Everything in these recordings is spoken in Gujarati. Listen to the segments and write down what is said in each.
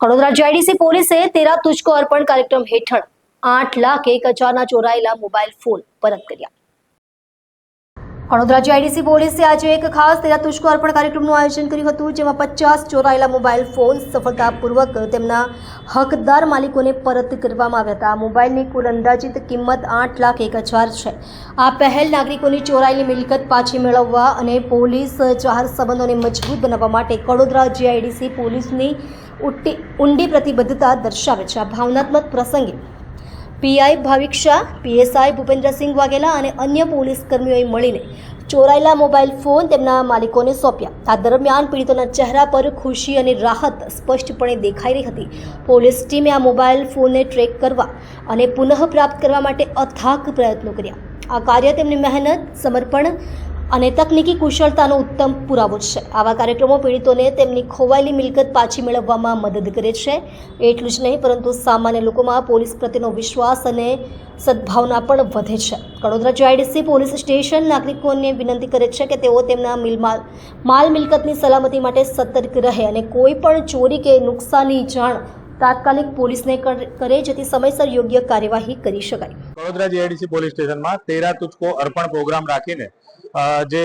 વડોદરા જેડીસી પોલીસે તેરા તુચકો અર્પણ કાર્યક્રમ હેઠળ આઠ લાખ એક હજારના ચોરાયેલા મોબાઈલ ફોન પરત કર્યા. વડોદરા જીઆઈડીસી પોલીસે આજે એક ખાસ તેરા તુષ્કો અર્પણ કાર્યક્રમનું આયોજન કર્યું હતું, જેમાં પચાસ ચોરાયેલા મોબાઈલ ફોન સફળતાપૂર્વક તેમના હકદાર માલિકોને પરત કરવામાં આવ્યા હતા. મોબાઈલની કુલ અંદાજિત કિંમત આઠ લાખ એક હજાર છે. આ પહેલ નાગરિકોની ચોરાયેલી મિલકત પાછી મેળવવા અને પોલીસ જાહેર સંબંધોને મજબૂત બનાવવા માટે વડોદરા જીઆઈડીસી પોલીસની ઊંડી પ્રતિબદ્ધતા દર્શાવે છે. આ ભાવનાત્મક પ્રસંગે પીઆઈ ભાવિક શાહ, પીએસઆઈ ભૂપેન્દ્રસિંહ વાઘેલા અને અન્ય પોલીસ કર્મીઓએ મળીને ચોરાયેલા મોબાઈલ ફોન તેમના માલિકોને સોંપ્યા. આ દરમિયાન પીડિતોના ચહેરા પર ખુશી અને રાહત સ્પષ્ટપણે દેખાઈ રહી હતી. પોલીસ ટીમે આ મોબાઈલ ફોનને ટ્રેક કરવા અને પુનઃપ્રાપ્ત કરવા માટે અથાક પ્રયત્નો કર્યા. આ કાર્ય તેમની મહેનત, સમર્પણ અને તકનીકી કુશળતાનો ઉત્તમ પુરાવો છે. આવા કાર્યક્રમો પીડિતોને તેમની ખોવાયેલી મિલકત પાછી મેળવવામાં મદદ કરે છે. એટલું જ નહીં, પરંતુ સામાન્ય લોકોમાં પોલીસ પ્રત્યેનો વિશ્વાસ અને સદભાવના પણ વધે છે. કડોદરા જીઆઈડીસી પોલીસ સ્ટેશન નાગરિકોને વિનંતી કરે છે કે તેઓ તેમના મિલમાલ માલ માલ મિલકતની સલામતી માટે સતર્ક રહે અને કોઈ પણ ચોરી કે નુકસાનની જાણ તાત્કાલિક પોલીસને કર- જેથી સમયસર યોગ્ય કાર્યવાહી કરી શકાય. વડોદરા જીઆઈડીસી પોલીસ સ્ટેશનમાં તેરા તુચકો અર્પણ પ્રોગ્રામ રાખીને જે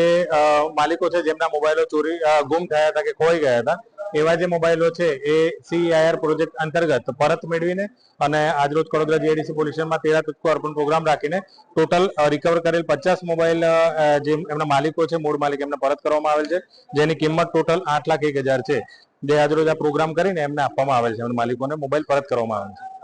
માલિકો છે જેમના મોબાઈલો ચોરી ગુમ થયા હતા કે ખોઈ ગયા હતા એવા જે મોબાઈલો છે એ સીઆઈઆર પ્રોજેક્ટ અંતર્ગત પરત મેળવીને અને આજરોજ કડોદરા જીઆઈડીસી પોલીસ સ્ટેશનમાં તેરા તુચકો અર્પણ પ્રોગ્રામ રાખીને ટોટલ રિકવર કરેલ પચાસ મોબાઈલ જે એમના માલિકો છે, મૂળ માલિક એમને પરત કરવામાં આવેલ છે, જેની કિંમત ટોટલ આઠ લાખ એક હજાર છે. જે આજરોજ આ પ્રોગ્રામ કરીને એમને આપવામાં આવેલ છે એમના માલિકોને મોબાઈલ પરત કરવામાં આવેલ છે.